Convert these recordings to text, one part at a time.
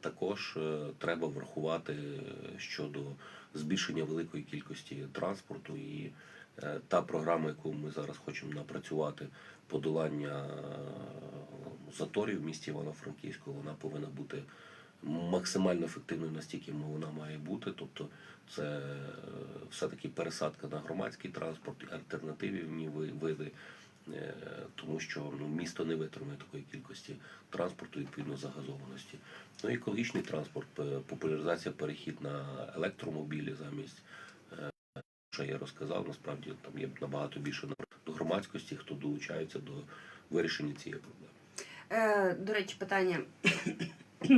Також е, треба врахувати е, щодо збільшення великої кількості транспорту і е, та програма, яку ми зараз хочемо напрацювати, подолання заторів в місті Івано-Франківську, вона повинна бути максимально ефективною настільки вона має бути. Тобто це все-таки пересадка на громадський транспорт, альтернативні ви- види. Е, Тому що ну, місто не витримує такої кількості транспорту відповідно загазованості. Ну екологічний транспорт, е, популяризація, перехід на електромобілі замість, е, що я розказав, насправді там є набагато більше до громадськості, хто долучається до вирішення цієї проблеми. Е, до речі, питання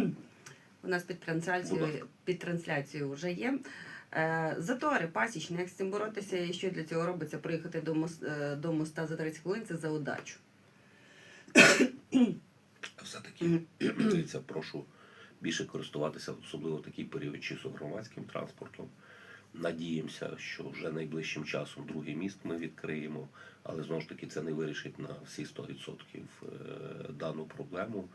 у нас під трансляцією, під трансляцією вже є. Е, затори, пасічні, як з цим боротися і що для цього робиться? Приїхати до, мос, е, до моста за 30 хвилин це за удачу. Все-таки прошу більше користуватися, особливо в такий період часу громадським транспортом. Надіємося, що вже найближчим часом другий міст ми відкриємо, але знову ж таки це не вирішить на всі 100% е, дану проблему.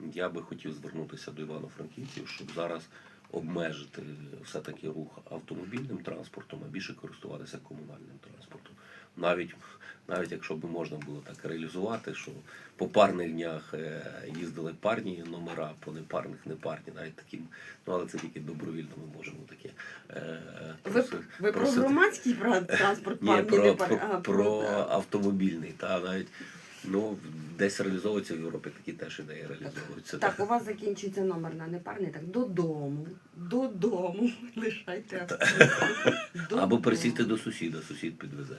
Я би хотів звернутися до Івано-Франківців, щоб зараз обмежити все-таки рух автомобільним транспортом, а більше користуватися комунальним транспортом. Навіть, навіть якщо б можна було так реалізувати, що по парних днях е, їздили парні номера, по непарних непарні, навіть таким, ну але це тільки добровільно ми можемо таке. е, Ви, ви про громадський транспорт, Ні, про, не про, пар- а, про автомобільний, та навіть ну десь реалізовується в Європі, такі теж ідеї реалізовуються. Так, у вас закінчується номер на непарний, так додому, додому лишайте автомобіль. Або присісти до сусіда, сусід підвезе.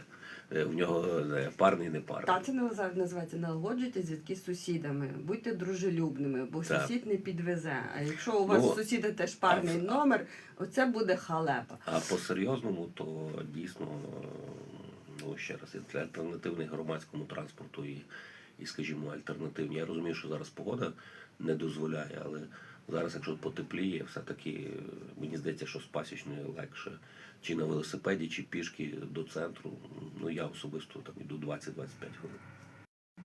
Е, В нього парний, не парний. Так, це наз- називається налагоджуйте зв'язки з сусідами, будьте дружелюбними, бо Так. сусід не підвезе. А якщо у вас Ну, сусіда теж парний а- номер, оце буде халепа. А по-серйозному, то дійсно, ну ще раз, для альтернативних громадському транспорту і, і, скажімо, альтернативні. Я розумію, що зараз погода не дозволяє, але зараз, якщо потепліє, все-таки мені здається, що з пасічною легше чи на велосипеді, чи пішки до центру. Ну я особисто там іду 20-25 хвилин.